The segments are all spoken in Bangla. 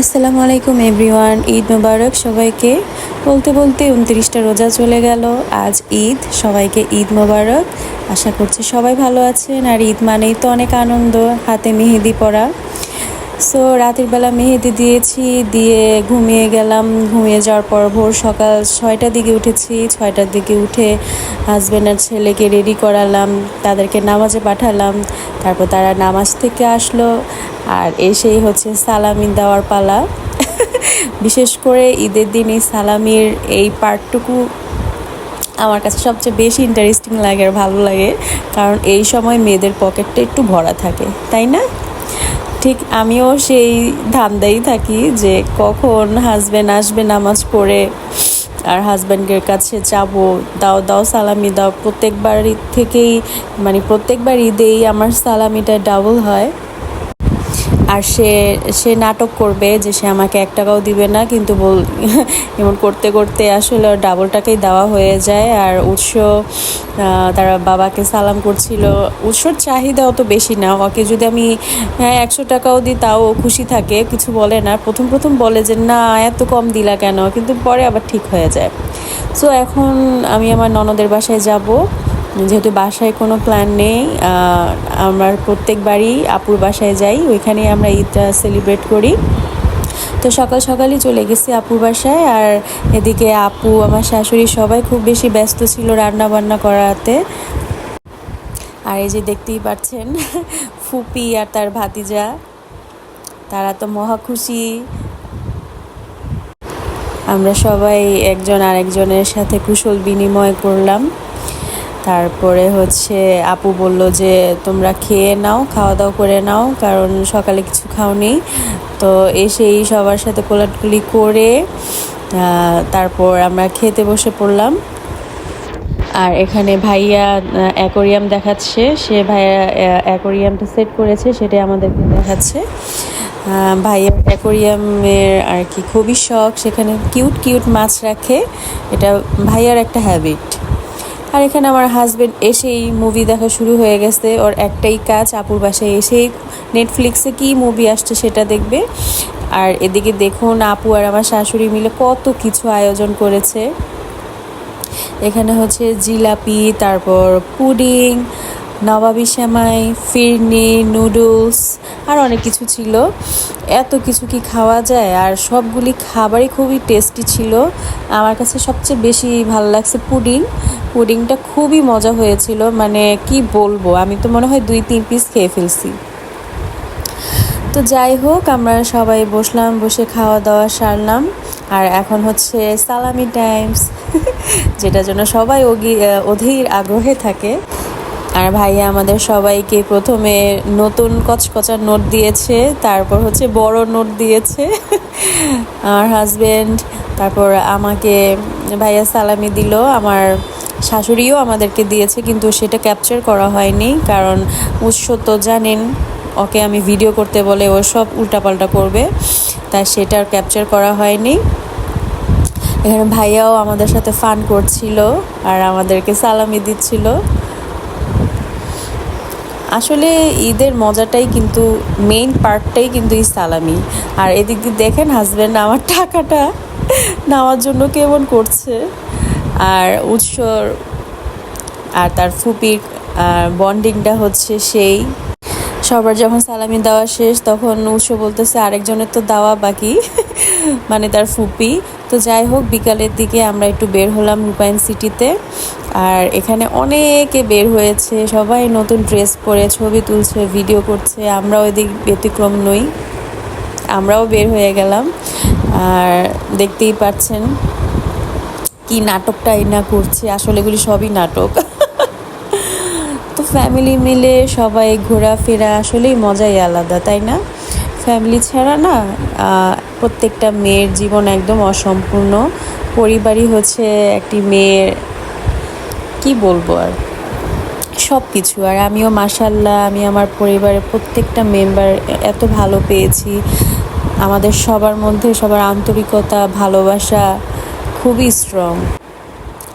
আসসালামু আলাইকুম এভরিওয়ান, ঈদ মোবারক সবাইকে। বলতে বলতে উনত্রিশটা রোজা চলে গেল, আজ ঈদ, সবাইকে ঈদ মোবারক। আশা করছি সবাই ভালো আছেন, আর ঈদ মানেই তো অনেক আনন্দ, হাতে মেহেদি পরা। সো রাতের বেলা মেহেদি দিয়েছি, দিয়ে ঘুমিয়ে গেলাম। ঘুমিয়ে যাওয়ার পর ভোর সকাল ছয়টার দিকে উঠেছি। ছয়টার দিকে উঠে হাজব্যান্ড আর ছেলেকে রেডি করালাম, তাদেরকে নামাজে পাঠালাম। তারপর তারা নামাজ থেকে আসলো আর এসেই হচ্ছে সালামি দেওয়ার পালা। বিশেষ করে ঈদের দিন এই সালামির এই পার্টটুকু আমার কাছে সবচেয়ে বেশি ইন্টারেস্টিং লাগে আর ভালো লাগে, কারণ এই সময় মেয়েদের পকেটটা একটু ভরা থাকে, তাই না? ঠিক আমিও সেই ধান্দাই থাকি যে কখন হাজব্যান্ড আসবে নামাজ পড়ে। আর হাজব্যান্ডের কাছে যাব, দাও দাও সালামি দাও। প্রত্যেকবার থেকেই মানে প্রত্যেকবার ঈদেই আমার সালামিটা ডাবল হয়। আর সে সে নাটক করবে যে সে আমাকে এক টাকাও দিবে না, কিন্তু বল, এমন করতে করতে আসলে ডাবল টাকাই দেওয়া হয়ে যায়। আর উৎস তারা বাবাকে সালাম করছিল। উৎসর চাহিদা অত বেশি না। ওকে যদি আমি হ্যাঁ একশো টাকাও দিই, তাও খুশি থাকে, কিছু বলে না। প্রথম প্রথম বলে যে, না, এত কম দিলা কেন? কিন্তু পরে আবার ঠিক হয়ে যায়। সো এখন আমি আমার ননদের বাসায় যাব। যেহেতু বাসায় কোনো প্ল্যান নেই আমরা প্রত্যেকবারই আপুর বাসায় যাই, ওইখানেই আমরা ঈদটা সেলিব্রেট করি। তো সকাল সকালই চলে গেছি আপুর বাসায়, আর এদিকে আপু, আমার শাশুড়ি সবাই খুব বেশি ব্যস্ত ছিল রান্না বান্না করাতে। আর এই যে দেখতেই পাচ্ছেন, ফুপি আর তার ভাতিজা, তারা তো মহা খুশি। আমরা সবাই একজন আরেকজনের সাথে কুশল বিনিময় করলাম। তারপরে হচ্ছে আপু বলল যে তোমরা খেয়ে নাও খাওয়া দাওয়া করে নাও কারণ সকালে কিছু খাওনি। তো এসেই সবার সাথে কোলাটকুলি করে তারপর আমরা খেতে বসে পড়লাম। আর এখানে ভাইয়া অ্যাকোরিয়াম দেখাচ্ছে। সে ভাইয়া অ্যাকোরিয়ামটা সেট করেছে সেটাই আমাদেরকে দেখাচ্ছে। আহ, ভাইয়ার অ্যাকোরিয়ামের আর কি খুবই শখ। সেখানে কিউট কিউট মাছ রাখে। এটা ভাইয়ার একটা হ্যাবিট আর এখানে আমার হাজব্যান্ড এসেই মুভি দেখা শুরু হয়ে গেছে। ওর একটাই কাজ, আপুর বাসায় এসেই নেটফ্লিক্সে কি মুভি আসছে সেটা দেখবে। আর এদিকে দেখুন, আপু আর আমার শাশুড়ি মিলে কত কিছু আয়োজন করেছে। এখানে হচ্ছে জিলাপি, তারপর পুডিং নবাবি সেমাই, ফিরনি, নুডলস, আর অনেক কিছু ছিল। এত কিছু কি খাওয়া যায়? আর সবগুলি খাবারই খুবই টেস্টি ছিল। আমার কাছে সবচেয়ে বেশি ভালো লাগছে পুডিং। পুডিংটা খুবই মজা হয়েছিল। মানে কি বলব, আমি তো মনে হয় দুই, তিন পিস খেয়ে ফেলছি। তো যাই হোক, আমরা সবাই বসলাম, বসে খাওয়া দাওয়া সারলাম। আর এখন হচ্ছে সালামি টাইমস যেটার জন্য সবাই অধীর আগ্রহে থাকে। আর ভাইয়া আমাদের সবাইকে প্রথমে নতুন কচকচার নোট দিয়েছে, তারপর হচ্ছে বড় নোট দিয়েছে আমার হাজব্যান্ড তারপর আমাকে ভাইয়া সালামি দিল, আমার শাশুড়িও আমাদেরকে দিয়েছে, কিন্তু সেটা ক্যাপচার করা হয়নি, কারণ উৎস তো জানেন, ওকে আমি ভিডিও করতে বলে ও সব উল্টাপাল্টা করবে, তাই সেটা ক্যাপচার করা হয়নি। এখানে ভাইয়াও আমাদের সাথে ফান করছিল, আর আমাদেরকে সালামি দিচ্ছিল। আসলে ঈদের মজাটাই কিন্তু মেইন পার্টটাই কিন্তু এই সালামি। আর এদিক দিয়ে দেখেন হাজব্যান্ড আমার টাকাটা নেওয়ার জন্য কেমন করছে। আর উৎসর আর তার ফুপির বন্ডিংটা হচ্ছে সেই। সবার যখন সালামি দেওয়া শেষ, তখন উৎস বলতেছে, আরেকজনের তো দেওয়া বাকি। মানে তার ফুপি। তো যাই হোক, বিকালের দিকে আমরা একটু বের হলাম রূপায়ণ সিটিতে আর এখানে অনেকে বের হয়েছে, সবাই নতুন ড্রেস পরে ছবি তুলছে ভিডিও করছে আমরাও এদিক ব্যতিক্রম নই। আমরাও বের হয়ে গেলাম। আর দেখতেই পাচ্ছেন কি নাটকটাই না করছে, আসলে এগুলি সবই নাটক। তো ফ্যামিলি মিলে সবাই ঘোরাফেরা আসলেই মজাই আলাদা, তাই না? ফ্যামিলি ছাড়া না প্রত্যেকটা মেয়ের জীবন একদম অসম্পূর্ণ। পরিবারই হচ্ছে একটি মেয়ের কি বলব আর? সব কিছু আর আমিও মাসাল্লাহ আমি আমার পরিবারের প্রত্যেকটা মেম্বার এত ভালো পেয়েছি। আমাদের সবার মধ্যে সবার আন্তরিকতা ভালোবাসা খুবই স্ট্রং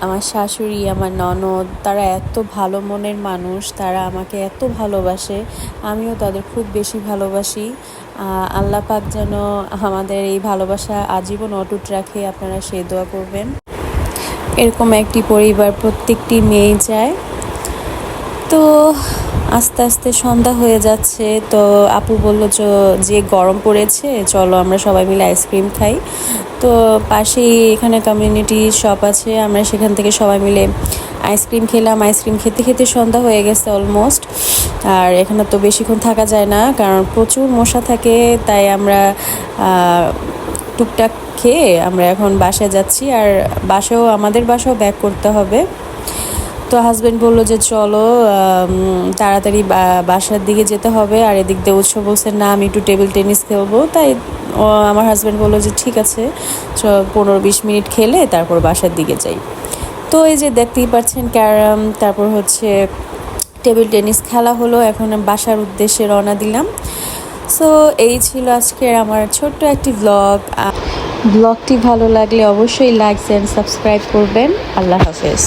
আমার শাশুড়ি আমার ননদ তারা এত ভালো মনের মানুষ তারা আমাকে এত ভালোবাসে। আমিও তাদের খুব বেশি ভালোবাসি। আহ, আল্লাহ পাক যেন আমাদের এই ভালোবাসা আজীবন অটুট রাখে। আপনারা সে দোয়া করবেন। এরকম একটি পরিবার, প্রত্যেকটি মেয়ে যায়। তো আস্তে আস্তে সন্ধ্যা হয়ে যাচ্ছে, তো আপু বলল যে গরম পড়েছে, চলো আমরা সবাই মিলে আইসক্রিম খাই। তো পাশেই এখানে কমিউনিটি শপ আছে, আমরা সেখান থেকে সবাই মিলে আইসক্রিম খেলাম। আইসক্রিম খেতে খেতে সন্ধ্যা হয়ে গেছে অলমোস্ট আর এখানে তো বেশিক্ষণ থাকা যায় না, কারণ প্রচুর মশা থাকে, তাই আমরা টুকটাক খেয়ে আমরা এখন বাসায় যাচ্ছি আর বাসাও আমাদের বাসাও ব্যাক করতে হবে। তো হাজব্যান্ড বলল যে চলো তাড়াতাড়ি বাসার দিকে যেতে হবে আর এদিক দিয়ে উৎসব বলছে, না, আমি একটু টেবিল টেনিস খেলব। তাই আমার হাজব্যান্ড বলল যে, ঠিক আছে পনেরো বিশ মিনিট খেলে তারপর বাসার দিকে যাই। তো এই যে দেখতেই পাচ্ছেন ক্যারাম, তারপর হচ্ছে টেবিল টেনিস খেলা হলো, এখন বাসার উদ্দেশ্যে রওনা দিলাম। সো এই ছিল আজকের আমার ছোট্ট একটি ব্লগ ব্লগটি ভালো লাগলে অবশ্যই লাইক অ্যান্ড সাবস্ক্রাইব করবেন। আল্লাহ হাফেজ।